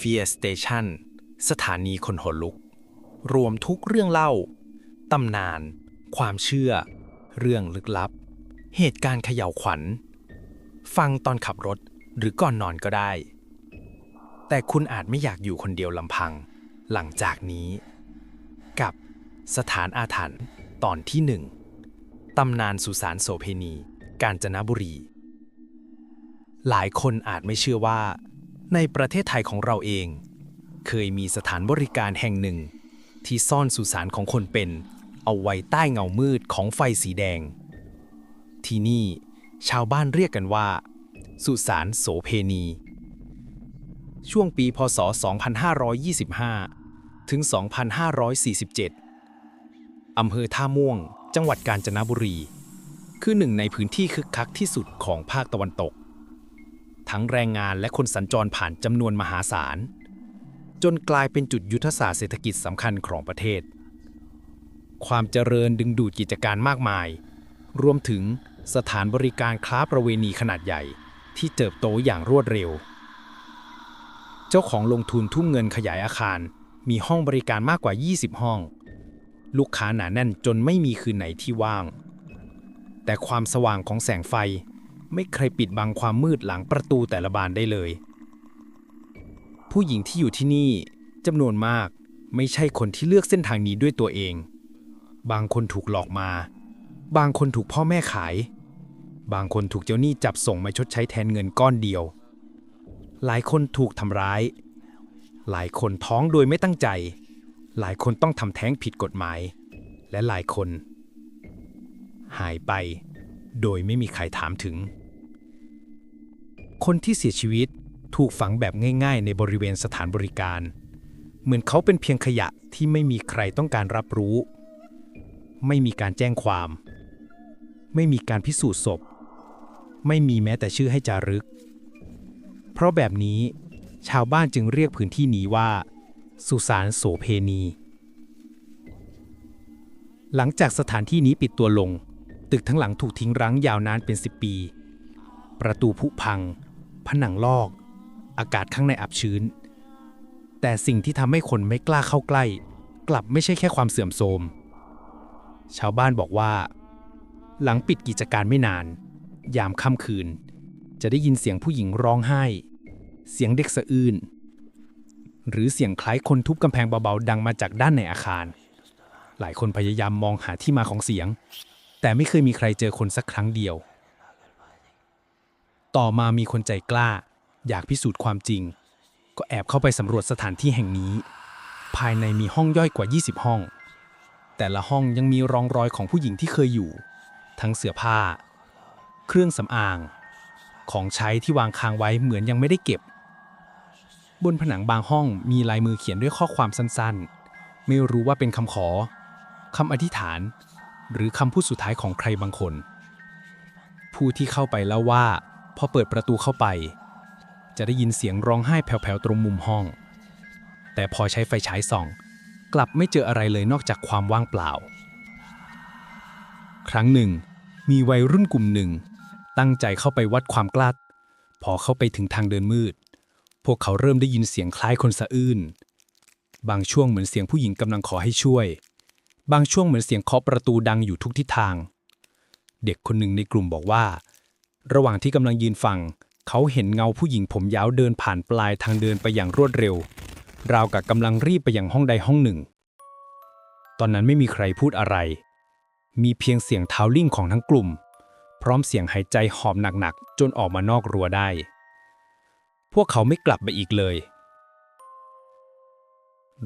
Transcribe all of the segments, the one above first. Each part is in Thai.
Fear Station สถานีคนหัวลุก รวมทุกเรื่องเล่า ตำนาน ความเชื่อ เรื่องลึกลับ เหตุการณ์เขย่าวขวัญ ฟังตอนขับรถหรือก่อนนอนก็ได้ แต่คุณอาจไม่อยากอยู่คนเดียวลำพัง หลังจากนี้ กับสถานอาถรรพ์ตอนที่หนึ่งตำนานสุสานโสเพณี กาญจนบุรี หลายคนอาจไม่เชื่อว่า ในประเทศไทยของเราเอง เคยมีสถานบริการแห่งหนึ่ง ที่ซ่อนสุสานของคนเป็น เอาไว้ใต้เงามืดของไฟสีแดง ที่นี่ชาวบ้านเรียกกันว่า สุสานโสเพณี ช่วงปีพศ 2525 ถึง 2547 อำเภอท่าม่วง จังหวัดกาญจนบุรี คือหนึ่งในพื้นที่คึกคักที่สุดของภาคตะวันตก ทั้งแรงงานและคนสัญจรผ่านจำนวนมหาศาล จนกลายเป็นจุดยุทธศาสตร์เศรษฐกิจสำคัญของประเทศ ความเจริญดึงดูดกิจการมากมาย รวมถึงสถานบริการค้าประเวณีขนาดใหญ่ ที่เติบโตอย่างรวดเร็ว เจ้าของลงทุนทุ่มเงินขยายอาคารมีห้องบริการมากกว่า 20 ห้อง ลูกค้าหนาแน่นจนไม่มีคืนไหนที่ว่าง แต่ความสว่างของแสงไฟ ไม่เคยปิดบังความมืดหลังประตูแต่ละบานได้เลย ผู้หญิงที่อยู่ที่นี่จำนวนมากไม่ใช่คนที่เลือกเส้นทางนี้ด้วยตัวเอง บางคนถูกหลอกมา บางคนถูกพ่อแม่ขาย บางคนถูกเจ้าหนี้จับส่งมาชดใช้แทนเงินก้อนเดียว หลายคนถูกทำร้าย หลายคนท้องโดยไม่ตั้งใจ หลายคนต้องทำแท้งผิดกฎหมาย และหลายคน หายไปโดยไม่มีใครถามถึง คนที่เสียชีวิตถูกฝังแบบง่าย ๆ ในบริเวณสถานบริการ เหมือนเขาเป็นเพียงขยะที่ไม่มีใครต้องการรับรู้ ไม่มีการแจ้งความ ไม่มีการพิสูจน์ศพ ไม่มีแม้แต่ชื่อให้จารึก เพราะแบบนี้ชาวบ้านจึงเรียกพื้นที่นี้ว่า สุสานโสเพณี หลังจากสถานที่นี้ปิดตัวลง ตึกทั้งหลังถูกทิ้งร้างยาวนานเป็น 10 ปี ประตูผุพัง ผนังลอก อากาศข้างในอับชื้น แต่สิ่งที่ทำให้คนไม่กล้าเข้าใกล้ กลับไม่ใช่แค่ความเสื่อมโทรม ชาวบ้านบอกว่า หลังปิดกิจการไม่นาน ยามค่ำคืน จะได้ยินเสียงผู้หญิงร้องไห้ เสียงเด็กสะอื้นหรือเสียงคล้ายคนทุบกำแพงเบาๆดังมาจากด้านในอาคาร หลายคนพยายามมองหาที่มาของเสียง แต่ไม่เคยมีใครเจอคนสักครั้งเดียว ต่อมามีคนใจกล้า อยากพิสูจน์ความจริง ก็แอบเข้าไปสำรวจสถานที่แห่งนี้ ภายในมีห้องย่อยกว่า 20 ห้อง แต่ละห้องยังมีรองรอยของผู้หญิงที่เคยอยู่ ทั้งเสื้อผ้า เครื่องสำอาง ของใช้ที่วางค้างไว้เหมือนยังไม่ได้เก็บ บนผนังบางห้องมีลายมือเขียนด้วยข้อความสั้นๆ ไม่รู้ว่าเป็นคำขอคำอธิษฐาน หรือคำพูดสุดท้ายของใครบางคน ผู้ที่เข้าไปแล้วว่า พอเปิดประตูเข้าไป จะได้ยินเสียงร้องไห้แผ่วๆตรงมุมห้อง แต่พอใช้ไฟฉายส่อง กลับไม่เจออะไรเลยนอกจากความว่างเปล่า ครั้งหนึ่ง มีวัยรุ่นกลุ่มหนึ่ง ตั้งใจเข้าไปวัดความกล้าพอเข้าไปถึงทางเดินมืด พวกเขาเริ่มได้ยินเสียงคล้ายคนสะอื้นบางช่วงเหมือนเสียงผู้หญิงกำลังขอให้ช่วย บางช่วงเหมือนเสียงเคาะประตูดังอยู่ทุกทิศทาง เด็กคนหนึ่งในกลุ่มบอกว่า ระหว่างที่กำลังยืนฟัง เขาเห็นเงาผู้หญิงผมยาวเดินผ่านปลายทางเดินไปอย่างรวดเร็ว ราวกับกำลังรีบไปยังห้องใดห้องหนึ่ง ตอนนั้นไม่มีใครพูดอะไร มีเพียงเสียงเท้าลิ่งของทั้งกลุ่ม พร้อมเสียงหายใจหอบหนักๆ จนออกมานอกรั้วได้ พวกเขาไม่กลับไปอีกเลย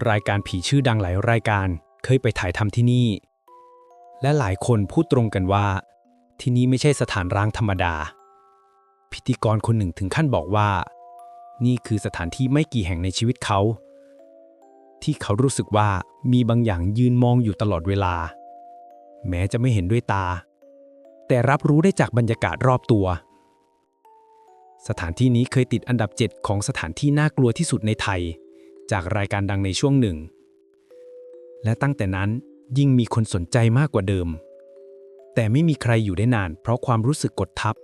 รายการผีชื่อดังหลายรายการเคยไปถ่ายทำที่นี่ และหลายคนพูดตรงกันว่า ที่นี่ไม่ใช่สถานร้างธรรมดา พิธีกรคนหนึ่งถึงขั้นบอกว่า นี่คือสถานที่ไม่กี่แห่งในชีวิตเขา ที่เขารู้สึกว่ามีบางอย่างยืนมองอยู่ตลอดเวลา แม้จะไม่เห็นด้วยตา แต่รับรู้ได้จากบรรยากาศรอบตัว สถานที่นี้เคยติดอันดับ 7 ของสถานที่น่ากลัวที่สุดในไทย จากรายการดังในช่วงหนึ่ง และตั้งแต่นั้นยิ่งมีคนสนใจมากกว่าเดิม แต่ไม่มีใครอยู่ได้นาน เพราะความรู้สึกกดทับ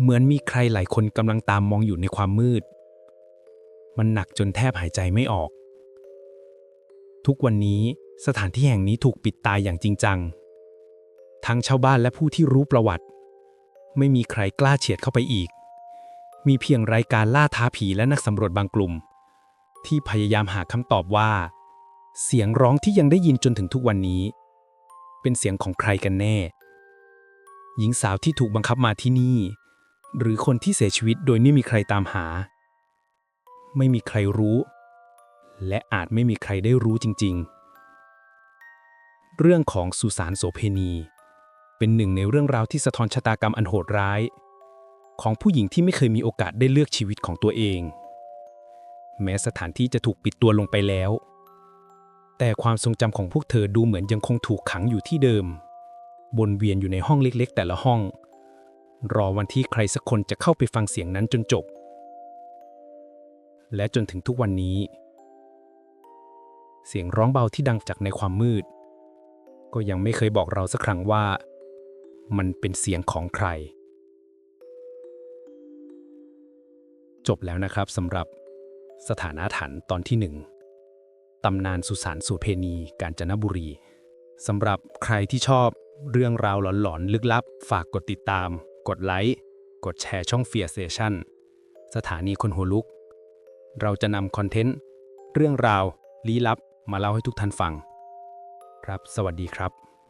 เหมือนมีใครหลายคนกำลังตามมองอยู่ในความมืด มันหนักจนแทบหายใจไม่ออก ทุกวันนี้สถานที่แห่งนี้ถูกปิดตายอย่างจริงจัง ทั้งชาวบ้านและผู้ที่รู้ประวัติ ไม่มีใครกล้าเฉียดเข้าไปอีก มีเพียงรายการล่าท้าผีและนักสำรวจบางกลุ่ม ที่พยายามหาคำตอบว่า เสียงร้องที่ยังได้ยินจนถึงทุกวันนี้ เป็นเสียงของใครกันแน่ หญิงสาวที่ถูกบังคับมาที่นี่ หรือคนที่เสียชีวิตโดยไม่มีใครตามหา ไม่มีใครรู้ และอาจไม่มีใครได้รู้จริง ๆ เรื่องของสุสานโสเพณี เป็นหนึ่งในเรื่องราวที่สะท้อนชะตากรรมอันโหดร้าย ของผู้หญิงที่ไม่เคยมีโอกาสได้เลือกชีวิตของตัวเอง แม้สถานที่จะถูกปิดตัวลงไปแล้ว แต่ความทรงจำของพวกเธอดูเหมือนยังคงถูกขังอยู่ที่เดิม บนเวียนอยู่ในห้องเล็กๆ แต่ละห้อง รอวันที่ใครสักคนจะเข้าไปฟังเสียงนั้นจนจบ และจนถึงทุกวันนี้ เสียงร้องเบาที่ดังจากในความมืด ก็ยังไม่เคยบอกเราสักครั้งว่า มันเป็นเสียงของใคร จบแล้วนะครับสำหรับสถานะถันตอนที่หนึ่งตำนานสุสานสุเพณีกาญจนบุรีสำหรับใครที่ชอบ เรื่องราวหลอนๆ ลึกลับ ฝากกดติดตาม กดไลค์ กดแชร์ช่องเฟียร์เซชันสถานีคนหัวลุก เราจะนำคอนเทนต์ เรื่องราวลี้ลับมาเล่าให้ทุกท่านฟัง ครับ สวัสดีครับ